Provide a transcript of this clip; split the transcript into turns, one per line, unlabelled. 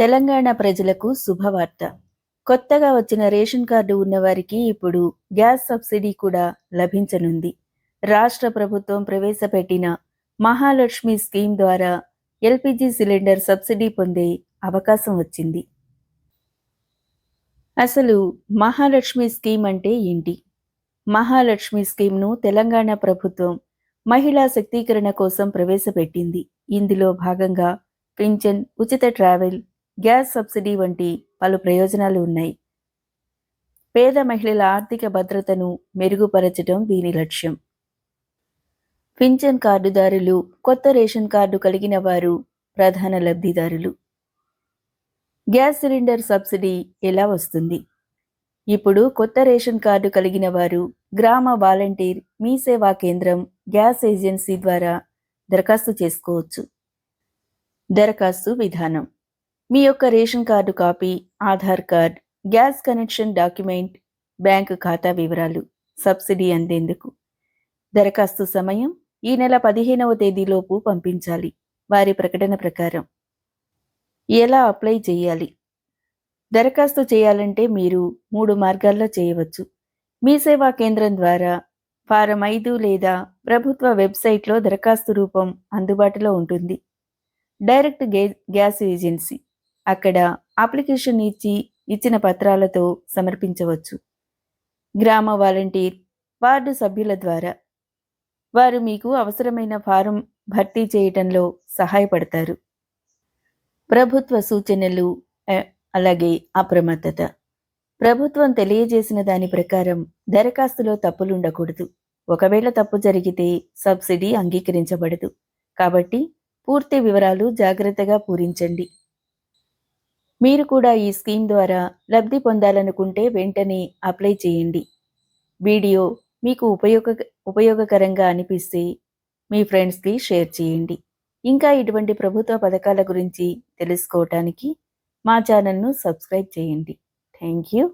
తెలంగాణ ప్రజలకు శుభవార్త. కొత్తగా వచ్చిన రేషన్ కార్డు ఉన్నవారికి ఇప్పుడు గ్యాస్ సబ్సిడీ కూడా లభించనుంది. రాష్ట్ర ప్రభుత్వం ప్రవేశపెట్టిన మహాలక్ష్మి స్కీమ్ ద్వారా ఎల్పిజి సిలిండర్ సబ్సిడీ పొందే అవకాశం వచ్చింది. అసలు మహాలక్ష్మి స్కీమ్ అంటే ఏంటి? మహాలక్ష్మి స్కీమ్ను తెలంగాణ ప్రభుత్వం మహిళా శక్తీకరణ కోసం ప్రవేశపెట్టింది. ఇందులో భాగంగా పింఛన్ ఉచిత ట్రావెల్ గ్యాస్ సబ్సిడీ వంటి పలు ప్రయోజనాలు ఉన్నాయి. పేద మహిళల ఆర్థిక భద్రతను మెరుగుపరచడం దీని లక్ష్యం. పింఛన్ కార్డుదారులు కొత్త రేషన్ కార్డు కలిగిన వారు ప్రధాన లబ్ధిదారులు. గ్యాస్ సిలిండర్ సబ్సిడీ ఎలా వస్తుంది? ఇప్పుడు కొత్త రేషన్ కార్డు కలిగిన వారు గ్రామ వాలంటీర్ మీ సేవా కేంద్రం గ్యాస్ ఏజెన్సీ ద్వారా దరఖాస్తు చేసుకోవచ్చు. దరఖాస్తు విధానం. మీ యొక్క ration card copy Aadhaar card gas connection document bank ఖాతా వివరాలు సబ్సిడీ అందేందుకు. దరఖాస్తు సమయం ఈ నెల పదిహేనవ తేదీలోపు పంపించాలి. వారి ప్రకటన ప్రకారం ఎలా అప్లై చేయాలి? దరఖాస్తు చేయాలంటే మీరు మూడు మార్గాల్లో చేయవచ్చు. మీ సేవా కేంద్రం ద్వారా ఫారం ఐదు లేదా ప్రభుత్వ వెబ్సైట్లో దరఖాస్తు రూపం అందుబాటులో ఉంటుంది. డైరెక్ట్ గే గ్యాస్ ఏజెన్సీ అక్కడ అప్లికేషన్ ఇచ్చి ఇచ్చిన పత్రాలతో సమర్పించవచ్చు. గ్రామ వాలంటీర్ వార్డు సభ్యుల ద్వారా. వారు మీకు అవసరమైన ఫారం భర్తీ చేయటంలో సహాయపడతారు. ప్రభుత్వ సూచనలు అలాగే అప్రమత్తత. ప్రభుత్వం తెలియజేసిన దాని ప్రకారం దరఖాస్తులో తప్పులుండకూడదు. ఒకవేళ తప్పు జరిగితే సబ్సిడీ అంగీకరించబడదు. కాబట్టి పూర్తి వివరాలు జాగ్రత్తగా పూరించండి. మీరు కూడా ఈ స్కీమ్ ద్వారా లబ్ధి పొందాలనుకుంటే వెంటనే అప్లై చేయండి. వీడియో మీకు ఉపయోగ ఉపయోగకరంగా అనిపిస్తే మీ ఫ్రెండ్స్కి షేర్ చేయండి. ఇంకా ఇటువంటి ప్రభుత్వ పథకాల గురించి తెలుసుకోవటానికి మా ఛానల్ను సబ్స్క్రైబ్ చేయండి. Thank you.